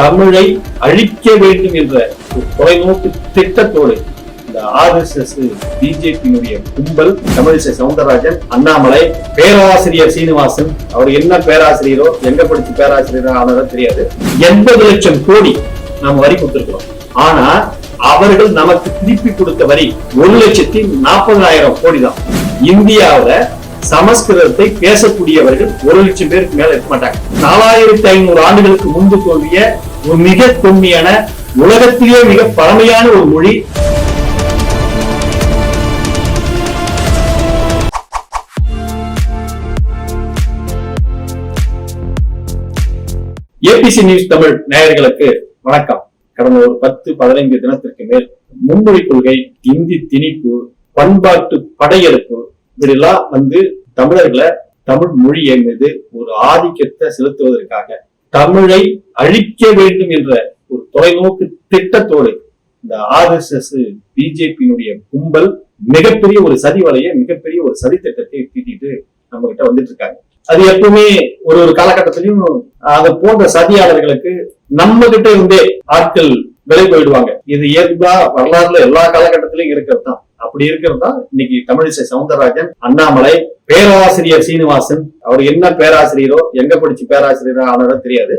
தமிழை அழிக்க வேண்டும் என்ற ஒரு தொலைநோக்கு திட்டத்தோடு இந்த ஆர் எஸ் எஸ் பிஜேபியினுடைய கும்பல் தமிழிசை சவுந்தரராஜன் அண்ணாமலை பேராசிரியர் சீனிவாசன் அவர் என்ன பேராசிரியரோ எங்க படிச்சு பேராசிரியரோ ஆனாரோ தெரியாது. எண்பது லட்சம் கோடி நாம் வரி கொடுத்திருக்கிறோம். ஆனா அவர்கள் நமக்கு திருப்பி கொடுத்த வரி ஒரு லட்சத்தி நாற்பதாயிரம் கோடி தான். இந்தியாவுல சமஸ்கிருதத்தை பேசக்கூடியவர்கள் ஒரு லட்சம் பேருக்கு மேல இருக்க மாட்டாங்க. நாலாயிரத்தி ஐநூறு ஆண்டுகளுக்கு முன்பு தோன்றிய ஒரு மிக தொன்மையான உலகத்திலே மிக பழமையான ஒரு மொழி. ஏபிசி நியூஸ் தமிழ் நேயர்களுக்கு வணக்கம். கடந்த ஒரு பத்து பதினைந்து தினத்திற்கு மேல் மும்மொழி கொள்கை இந்தி திணிப்பு பண்பாட்டு படையெடுப்பு இப்படிலாம் வந்து தமிழர்களை தமிழ் மொழியை மீது ஒரு ஆதிக்கத்தை செலுத்துவதற்காக தமிழை அழிக்க வேண்டும் என்ற ஒரு தொலைநோக்கு திட்டத்தோடு இந்த ஆர் எஸ் எஸ் பிஜேபியினுடைய கும்பல் மிகப்பெரிய ஒரு சதி வலைய மிகப்பெரிய ஒரு சதி திட்டத்தை தீட்டிட்டு நம்ம கிட்ட வந்துட்டு இருக்காங்க. அது எப்பவுமே ஒரு ஒரு காலகட்டத்திலையும் அதை போன்ற சதியாளர்களுக்கு நம்ம கிட்ட இருந்தே ஆட்கள் விலை போயிடுவாங்க. இது இயல்பா வரலாறுல எல்லா காலகட்டத்திலையும் இருக்கிறது தான். அப்படி இருக்கிறதா இன்னைக்கு தமிழிசை சவுந்தரராஜன் அண்ணாமலை பேராசிரியர் சீனிவாசன். அவர் என்ன பேராசிரியரோ எங்க படிச்சு பேராசிரியரோ ஆனாரோ தெரியாது.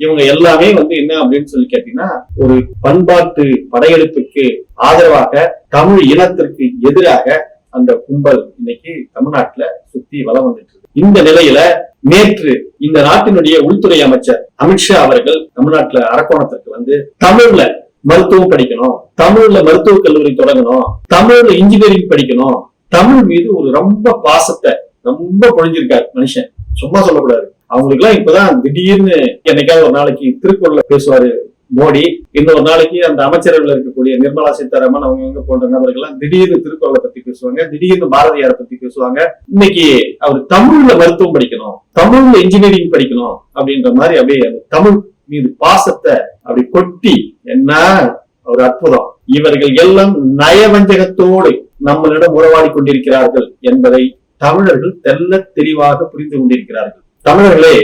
இவங்க எல்லாமே வந்து என்ன அப்படின்னு சொல்லி கேட்டீங்கன்னா ஒரு பண்பாட்டு படையெடுப்புக்கு ஆதரவாக தமிழ் இனத்திற்கு எதிராக அந்த கும்பல் இன்னைக்கு தமிழ்நாட்டுல சுத்தி வளம் வந்துட்டு இருக்கு. இந்த நிலையில நேற்று இந்த நாட்டினுடைய உள்துறை அமைச்சர் அமித்ஷா அவர்கள் தமிழ்நாட்டுல அரக்கோணத்திற்கு வந்து தமிழ்ல மருத்துவம் படிக்கணும். தமிழ்ல மருத்துவக் கல்லூரி தொடங்கணும். தமிழ்ல இன்ஜினியரிங் படிக்கணும். தமிழ் மீது ஒரு ரொம்ப பாசத்தை ரொம்ப பொழிஞ்சிருக்காரு மனுஷன். சும்மா சொல்லக்கூடாது. அவங்களுக்கு எல்லாம் இப்பதான் திடீர்னு என்னைக்காவது ஒரு நாளைக்கு திருக்குறள்ல பேசுவாரு மோடி. இன்னொரு நாளைக்கு அந்த அமைச்சரவையில் இருக்கக்கூடிய நிர்மலா சீதாராமன் அவங்க இவங்க போன்ற நபர்கள்லாம் திடீர்னு திருக்குறளை பத்தி பேசுவாங்க. திடீர்னு பாரதியாரை பத்தி பேசுவாங்க. இன்னைக்கு அவர் தமிழ்ல மருத்துவம் படிக்கணும். தமிழ்ல இன்ஜினியரிங் படிக்கணும் அப்படின்ற மாதிரி அப்படியே தமிழ் மீது பாசத்தை அப்படி கொட்டி என்ன? ஒரு அற்புதம். இவர்கள் எல்லாம் நயவஞ்சகத்தோடு நம்மளிடம் உறவாடி கொண்டிருக்கிறார்கள் என்பதை தமிழர்கள் தெல்ல தெளிவாக புரிந்து கொண்டிருக்கிறார்கள். தமிழர்களே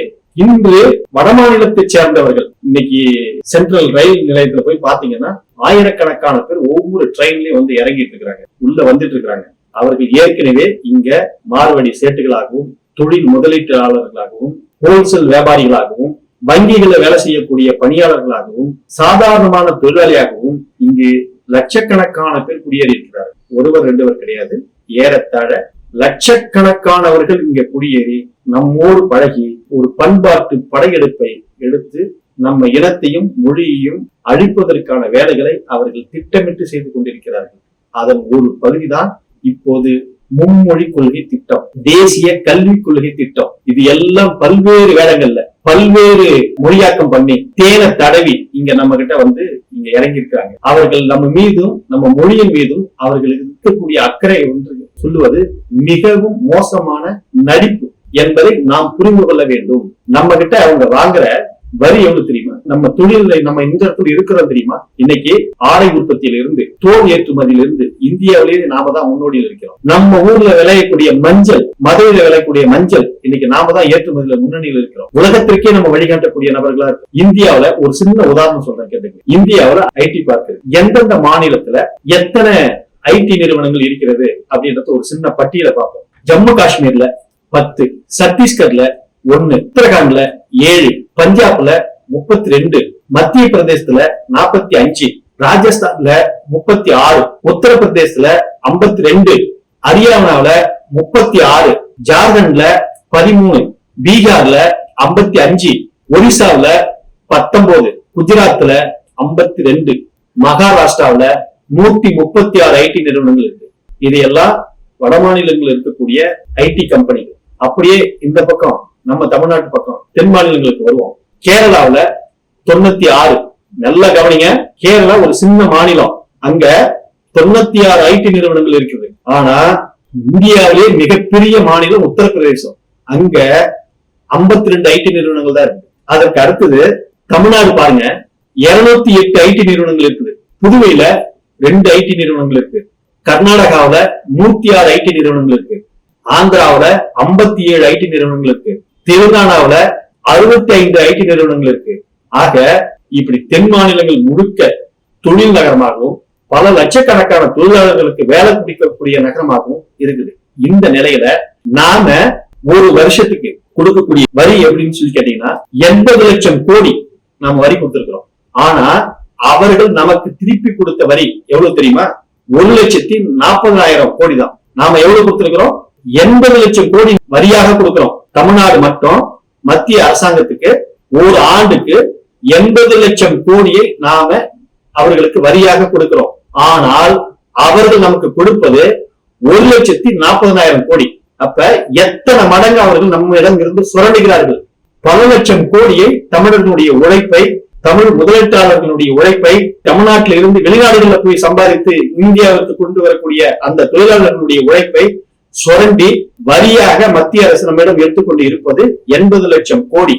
இன்று வடமாநிலத்தை சேர்ந்தவர்கள் இன்னைக்கு சென்ட்ரல் ரயில் நிலையத்துல போய் பாத்தீங்கன்னா ஆயிரக்கணக்கான பேர் ஒவ்வொரு ட்ரெயின்லயும் வந்து இறங்கிட்டு இருக்கிறாங்க. உள்ள வந்துட்டு இருக்கிறாங்க. அவர்கள் ஏற்கனவே இங்க மார்வடி சேட்டுகளாகவும் தொழில் முதலீட்டாளர்களாகவும் ஹோல்சேல் வியாபாரிகளாகவும் வங்கிகளில் வேலை செய்யக்கூடிய பணியாளர்களாகவும் சாதாரணமான தொழிலாளியாகவும் இங்கு லட்சக்கணக்கான பேர் குடியேறியிருக்கிறார் ஒருவர் ரெண்டுவர் கிடையாது. ஏறத்தாழ லட்சக்கணக்கானவர்கள் இங்க குடியேறி நம்மோடு பழகி ஒரு பண்பாட்டு படையெடுப்பை எடுத்து நம்ம இனத்தையும் மொழியையும் அழிப்பதற்கான வேலைகளை அவர்கள் திட்டமிட்டு செய்து கொண்டிருக்கிறார்கள். அதன் ஒரு பகுதிதான் இப்போது மும்மொழி கொள்கை திட்டம் தேசிய கல்விக் கொள்கை திட்டம். இது எல்லாம் பல்வேறு வேடங்கள்ல பல்வேறு மொழியாக்கம் பண்ணி தேனை தடவி இங்க நம்ம கிட்ட வந்து இங்க இறங்கி இருக்காங்க அவர்கள் நம்ம மீதும் நம்ம மொழியின் மீதும் அவர்களுக்கு இருக்கக்கூடிய அக்கறை ஒன்று சொல்லுவது மிகவும் மோசமான நடிப்பு என்பதை நாம் புரிந்து கொள்ள வேண்டும். நம்ம கிட்ட அவங்க வாங்குற வரி எவ்வளவு நம்ம தொழில நம்ம இந்த இடத்துல இருக்கிறோம் தெரியுமா? இன்னைக்கு ஆடை உற்பத்தியில இருந்து தோல் ஏற்றுமதியில இருந்து இந்தியாவிலேயே நாம தான் முன்னோடியில் இருக்கிறோம். நம்ம ஊர்ல விளையக்கூடிய மஞ்சள் மதுரையில விளையக்கூடிய மஞ்சள் இன்னைக்கு நாம தான் ஏற்றுமதியில முன்னணியில் இருக்கிறோம். உலகத்திற்கே நம்ம வழிகாட்டக்கூடிய நபர்களா இருக்கு. இந்தியாவில ஒரு சின்ன உதாரணம் சொல்றேன் கேட்டுங்க இந்தியாவுல ஐடி பார்க் எந்தெந்த மாநிலத்துல எத்தனை ஐடி நிறுவனங்கள் இருக்கிறது அப்படின்றத ஒரு சின்ன பட்டியலை பார்ப்போம். ஜம்மு காஷ்மீர்ல பத்து சத்தீஸ்கர்ல ஒன்னு உத்தரகாண்ட்ல ஏழு பஞ்சாப்ல முப்பத்தி ரெண்டு மத்திய பிரதேசத்துல நாற்பத்தி அஞ்சு ராஜஸ்தான்ல முப்பத்தி ஆறு உத்தரப்பிரதேசத்துல ஐம்பத்தி ரெண்டு ஹரியானாவில முப்பத்தி ஆறு ஜார்க்கண்ட்ல பதிமூணு பீகார்ல ஐம்பத்தி அஞ்சு ஒரிசாவுல பத்தொன்பது குஜராத்ல ஐம்பத்தி ரெண்டு மகாராஷ்டிராவுல நூத்தி முப்பத்தி ஆறு ஐடி நிறுவனங்கள் இருக்கு. இது எல்லாம் வட மாநிலங்கள் இருக்கக்கூடிய ஐடி கம்பெனிகள். அப்படியே இந்த பக்கம் நம்ம தமிழ்நாட்டு பக்கம் தென் மாநிலங்களுக்கு வருவோம். கேரளாவுல தொண்ணூத்தி ஆறு நல்லா கவனிங்க. கேரளா ஒரு சின்ன மாநிலம். அங்க தொண்ணூத்தி ஆறு ஐடி நிறுவனங்கள் இருக்குது. ஆனா இந்தியாவிலே மிகப்பெரிய மாநிலம் உத்தரப்பிரதேசம். அங்க 52 ரெண்டு ஐடி நிறுவனங்கள் தான் இருக்கு. அதற்கு அடுத்தது தமிழ்நாடு பாருங்க. 208 எட்டு ஐடி நிறுவனங்கள் இருக்குது. புதுவையில ரெண்டு ஐடி நிறுவனங்கள் இருக்கு. கர்நாடகாவில நூத்தி ஆறு ஐடி நிறுவனங்கள் இருக்கு. ஆந்திராவுல 57 ஏழு ஐடி நிறுவனங்கள் இருக்கு. தெலுங்கானாவுல அறுபத்தி ஐந்து ஐடி நிறுவனங்கள் இருக்கு. ஆக இப்படி தென் மாநிலங்கள் முழுக்க தொழில் நகரமாகவும் பல லட்சக்கணக்கான தொழிலாளர்களுக்கு வேலை பிடிக்கக்கூடிய நகரமாகவும் இருக்குது. இந்த நிலையில நாம ஒரு வருஷத்துக்கு கொடுக்கக்கூடிய வரி எப்படின்னு சொல்லி கேட்டீங்கன்னா எண்பது லட்சம் கோடி நாம வரி கொடுத்திருக்கிறோம். ஆனா அவர்கள் நமக்கு திருப்பி கொடுத்த வரி எவ்வளவு தெரியுமா? ஒரு லட்சத்தி நாற்பதாயிரம் கோடி தான். நாம எவ்வளவு கொடுத்திருக்கிறோம்? எண்பது லட்சம் கோடி வரியாக கொடுக்கிறோம். தமிழ்நாடு மட்டும் மத்திய அரசாங்கத்துக்கு ஒரு ஆண்டுக்கு எண்பது லட்சம் கோடியை நாம அவர்களுக்கு வரியாக கொடுக்கிறோம். ஆனால் அவர்கள் நமக்கு கொடுப்பது ஒரு லட்சத்தி நாற்பதாயிரம் கோடி. அப்ப எத்தனை மடங்கு அவர்கள் நம்மிடம் இருந்து சுரண்டுகிறார்கள்? பல லட்சம் கோடியை தமிழர்களுடைய உழைப்பை தமிழ் முதலீட்டாளர்களுடைய உழைப்பை தமிழ்நாட்டில் இருந்து வெளிநாடுகளில் போய் சம்பாதித்து இந்தியாவுக்கு கொண்டு வரக்கூடிய அந்த தொழிலாளர்களுடைய உழைப்பை சுரண்டி வரியாக மத்திய அரசு நம்மிடம் எடுத்துக்கொண்டு இருப்பது எண்பது லட்சம் கோடி.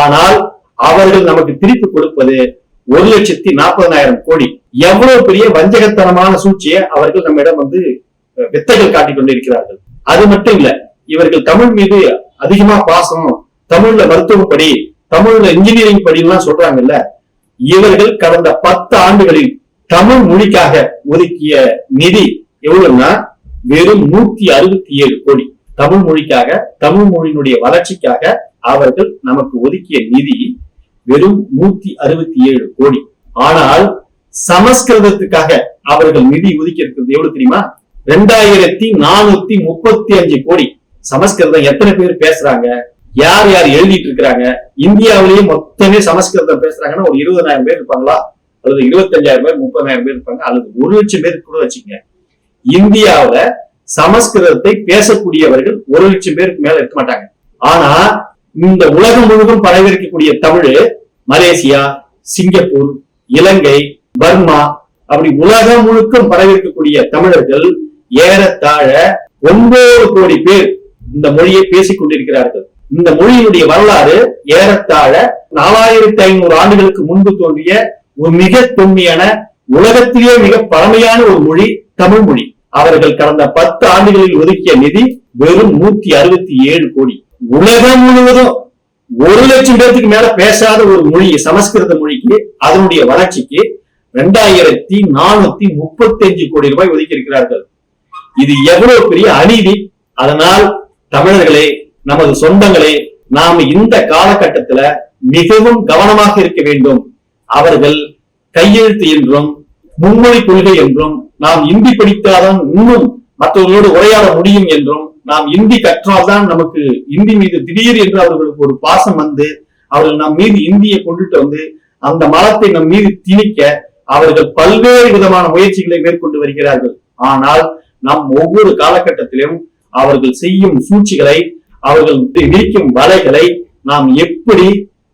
ஆனால் அவர்கள் நமக்கு திருப்பி கொடுப்பது ஒரு லட்சத்தி நாற்பதாயிரம் கோடி. எவ்வளவு பெரிய வஞ்சகத்தனமான சூழ்ச்சியை அவர்கள் நம்மிடம் வந்து வித்தைகள் காட்டிக் கொண்டிருக்கிறார்கள். அது மட்டும் இல்ல இவர்கள் தமிழ் மீது அதிகமா பாசம் தமிழ்ல மருத்துவ படி தமிழ்ல இன்ஜினியரிங் படிலாம் சொல்றாங்கல்ல இவர்கள் கடந்த பத்து ஆண்டுகளில் தமிழ் மொழிக்காக ஒதுக்கிய நிதி எவ்வளவுன்னா வெறும் நூத்தி அறுபத்தி ஏழு கோடி. தமிழ் மொழிக்காக தமிழ் மொழியினுடைய வளர்ச்சிக்காக அவர்கள் நமக்கு ஒதுக்கிய நிதி வெறும் நூத்தி அறுபத்தி ஏழு கோடி. ஆனால் சமஸ்கிருதத்துக்காக அவர்கள் நிதி ஒதுக்கி இருக்கிறது எவ்வளவு தெரியுமா? ரெண்டாயிரத்தி நானூத்தி முப்பத்தி அஞ்சு கோடி. சமஸ்கிருதம் எத்தனை பேர் பேசுறாங்க? யார் யார் எழுதிட்டு இருக்கிறாங்க? இந்தியாவிலேயே மொத்தமே சமஸ்கிருதம் பேசுறாங்கன்னா ஒரு இருபதாயிரம் பேர் இருப்பாங்களா? அல்லது இருபத்தஞ்சாயிரம் பேர் முப்பதாயிரம் பேர் இருப்பாங்க? அல்லது ஒரு லட்சம் பேர் கூட வச்சுங்க இந்தியாவுல சமஸ்கிருதத்தை பேசக்கூடியவர்கள் ஒரு லட்சம் பேருக்கு மேல இருக்க மாட்டாங்க. ஆனா இந்த உலகம் முழுவதும் பரவிருக்கக்கூடிய Tamil Malaysia Singapore Ilangai Burma அப்படி உலகம் முழுக்கும் பரவிருக்கக்கூடிய தமிழர்கள் ஏறத்தாழ ஒன்பது கோடி பேர் இந்த மொழியை பேசிக் கொண்டிருக்கிறார்கள். இந்த மொழியினுடைய வரலாறு ஏறத்தாழ நாலாயிரத்தி ஐநூறு ஆண்டுகளுக்கு முன்பு தோன்றிய ஒரு மிக தொன்மையான உலகத்திலேயே மிக பழமையான ஒரு மொழி தமிழ் மொழி. அவர்கள் கடந்த பத்து ஆண்டுகளில் ஒதுக்கிய நிதி வெறும் நூத்தி அறுபத்தி ஏழு கோடி. உலகம் முழுவதும் ஒரு லட்சம் பேர்த்துக்கு மேல பேசாத ஒரு மொழி சமஸ்கிருத மொழிக்கு அதனுடைய வளர்ச்சிக்கு ரெண்டாயிரத்தி நானூத்தி முப்பத்தி அஞ்சு கோடி ரூபாய் ஒதுக்கி இருக்கிறார்கள் இது எவ்வளவு பெரிய அநீதி? அதனால் தமிழர்களே நமது சொந்தங்களே நாம் இந்த காலகட்டத்துல மிகவும் கவனமாக இருக்க வேண்டும். அவர்கள் கையெழுத்து என்றும் மும்மொழி கொள்கை என்றும் நாம் இந்தி படித்தால்தான் இன்னும் மற்றவர்களோடு உரையாட முடியும் என்றும் நாம் இந்தி கற்றால்தான் நமக்கு இந்தி மீது திடீர் என்று அவர்களுக்கு ஒரு பாசம் வந்து அவர்கள் நம் மீது இந்தியை கொண்டுட்டு வந்து அந்த மலத்தை நம் மீது திணிக்க அவர்கள் பல்வேறு விதமான முயற்சிகளை மேற்கொண்டு வருகிறார்கள். ஆனால் நாம் ஒவ்வொரு காலகட்டத்திலும் அவர்கள் செய்யும் சூழ்ச்சிகளை அவர்கள் விரிக்கும் வலைகளை நாம் எப்படி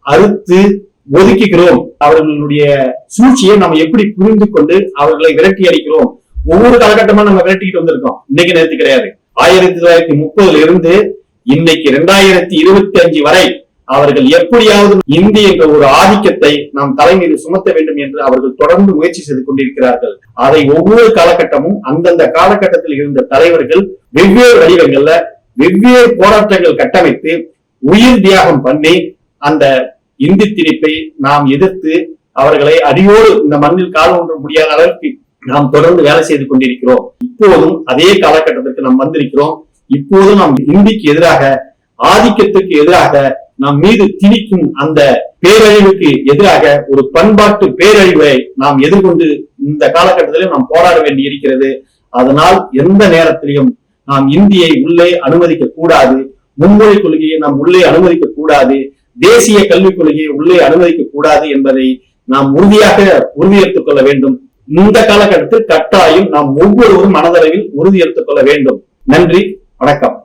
அறுத்து ஒதுக்கிக்கிறோம். அவர்களுடைய சூழ்ச்சியை நம்ம எப்படி புரிந்து கொண்டு அவர்களை விரட்டி அடிக்கிறோம்? ஒவ்வொரு காலகட்டமா நம்ம விரட்டிக்கிட்டு வந்திருக்கோம். இன்னைக்கு நேரத்து கிடையாது. ஆயிரத்தி தொள்ளாயிரத்தி முப்பதுல இருந்து இன்னைக்கு ரெண்டாயிரத்தி இருபத்தி அஞ்சு வரை அவர்கள் எப்படியாவது இந்தி என்ற ஒரு ஆதிக்கத்தை நாம் தலைமையில் சுமத்த வேண்டும் என்று அவர்கள் தொடர்ந்து முயற்சி செய்து கொண்டிருக்கிறார்கள். அதை ஒவ்வொரு காலகட்டமும் அந்தந்த காலகட்டத்தில் இருந்த தலைவர்கள் வெவ்வேறு வடிவங்கள்ல வெவ்வேறு போராட்டங்கள் கட்டமைத்து உயிர் தியாகம் பண்ணி அந்த இந்தி திணிப்பை நாம் எதிர்த்து அவர்களை அடியோடு இந்த மண்ணில் கால் ஒன்ற முடியாத அளவுக்கு நாம் தொடர்ந்து வேலை செய்து கொண்டிருக்கிறோம். இப்போதும் அதே காலகட்டத்திற்கு நாம் வந்திருக்கிறோம். இப்போதும் நாம் இந்திக்கு எதிராக ஆதிக்கத்துக்கு எதிராக நம் மீது திணிக்கும் அந்த பேரழிவுக்கு எதிராக ஒரு பண்பாட்டு பேரழிவை நாம் எதிர்கொண்டு இந்த காலகட்டத்திலும் நாம் போராட வேண்டி இருக்கிறது. அதனால் எந்த நேரத்திலையும் நாம் இந்தியை உள்ளே அனுமதிக்க கூடாது முன்மொழி கொள்கையை நாம் உள்ளே அனுமதிக்க கூடாது தேசிய கல்விக் கொள்கையை உள்ளே அனுமதிக்க கூடாது என்பதை நாம் உறுதியாக உறுதியெடுத்துக் கொள்ள வேண்டும். இந்த காலகட்டத்தில் கட்டாயம் நாம் ஒவ்வொருவரும் மனதளவில் உறுதியெடுத்துக் கொள்ள வேண்டும். நன்றி வணக்கம்.